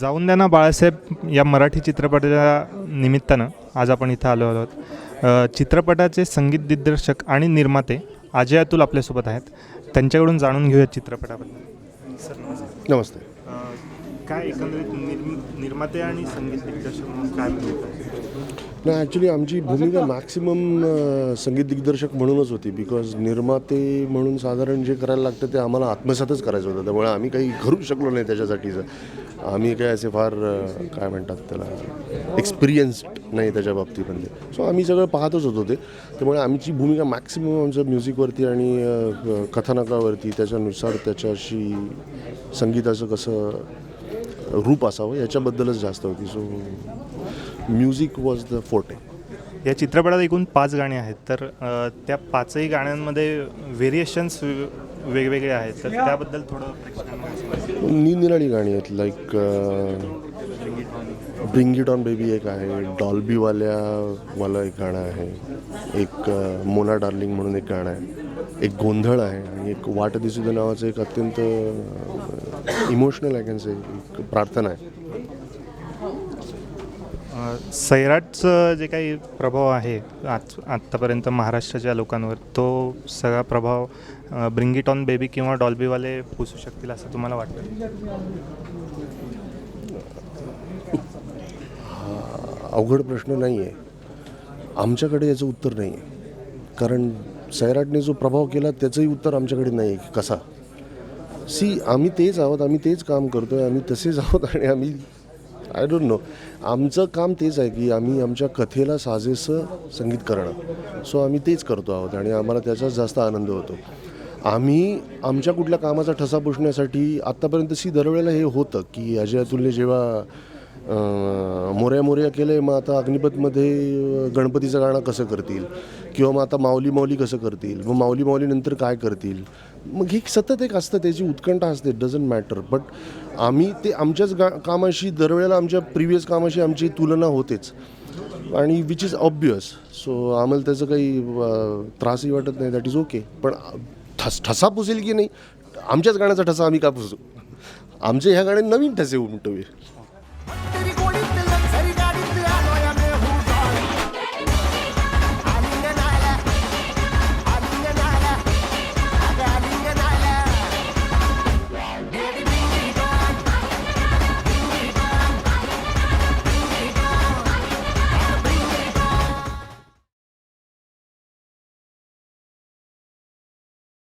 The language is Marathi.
जाऊन द्या ना बाळासाहेब या मराठी चित्रपटाच्या निमित्तानं. आज आपण इथं आलो आहोत. चित्रपटाचे संगीत दिग्दर्शक आणि निर्माते अजय अतुल आपल्यासोबत आहेत. त्यांच्याकडून जाणून घेऊया चित्रपटाबद्दल. सर नमस्ते नमस्ते. काय एकंदरीत निर्माते आणि संगीत दिग्दर्शक म्हणून काय नाही ॲक्च्युली आमची भूमिका मॅक्सिमम संगीत दिग्दर्शक म्हणूनच होती. बिकॉज निर्माते म्हणून साधारण जे करायला लागतं ते आम्हाला आत्मसातच करायचं होतं. त्यामुळे आम्ही काही करू शकलो नाही त्याच्यासाठीचं. आम्ही काय असे फार काय म्हणतात त्याला एक्सपिरियन्स्ड नाही त्याच्या बाबतीमध्ये. सो आम्ही सगळं पाहतच होतो ते. त्यामुळे आमची भूमिका मॅक्सिमम आमचं म्युझिकवरती आणि कथानकावरती त्याच्यानुसार त्याच्याशी संगीताचं कसं रूप असावं याच्याबद्दलच जास्त होती. So music was the forte या चित्रपटात एकूण पाच गाणी आहेत तर अ, त्या पाचही गाण्यांमध्ये व्हेरिएशन्स वेगवेगळे आहेत. तर त्याबद्दल थोडं प्रेक्षकांना सांगा. निरनिराळी गाणी आहेत like bring it on baby एक आहे डॉल्बीवाल्या वाला एक गाणं आहे एक अ, मोना डार्लिंग म्हणून एक गाणं आहे. एक गोंधळ आहे आणि एक वाट दिसू दे नावाचं एक अत्यंत इमोशनल आहे कॅन से एक प्रार्थना आहे. सैराटचं जे काही प्रभाव आहे आज आत्तापर्यंत महाराष्ट्राच्या लोकांवर तो सगळा प्रभाव ब्रिंग इट ऑन बेबी किंवा डॉल्बीवाले पुसू शकतील असं तुम्हाला वाटतं? अवघड प्रश्न नाही आहे आमच्याकडे याचं उत्तर नाही आहे कारण सैराटने जो प्रभाव केला त्याचंही उत्तर आमच्याकडे नाही आहे की कसा? सी आम्ही तेच आहोत आम्ही तेच काम करतो आहे आम्ही तसेच आहोत आणि आम्ही आय डोंट नो आमचं काम तेच आहे की आम्ही आमच्या कथेला साजेसं संगीत करणं. सो आम्ही तेच करतो आहोत आणि आम्हाला त्याचाच जास्त आनंद होतो. आम्ही आमच्या कुठल्या कामाचा ठसा पुसण्यासाठी आत्तापर्यंत सी दरवेळेला हे होतं की अजय अतुलने जेव्हा मोऱ्या मोऱ्या केलं मग आता अग्निपथमध्ये गणपतीचं गाणं कसं करतील? किंवा मग आता माऊली माऊली कसं करतील? मग माऊली माऊली नंतर काय करतील? मग हे सतत एक असतं त्याची उत्कंठा असते डझंट मॅटर बट आम्ही ते आमच्याच गा कामाशी दरवेळेला आमच्या प्रिव्हियस कामाशी आमची तुलना होतेच. आणि विच इज ऑब्वियस सो आम्हाला त्याचं काही त्रासही वाटत नाही दॅट इज ओके पण ठस ठसा पुसेल की नाही? आमच्याच गाण्याचा ठसा आम्ही का पुसू? आमचे ह्या गाणे नवीन ठसे उमटवे.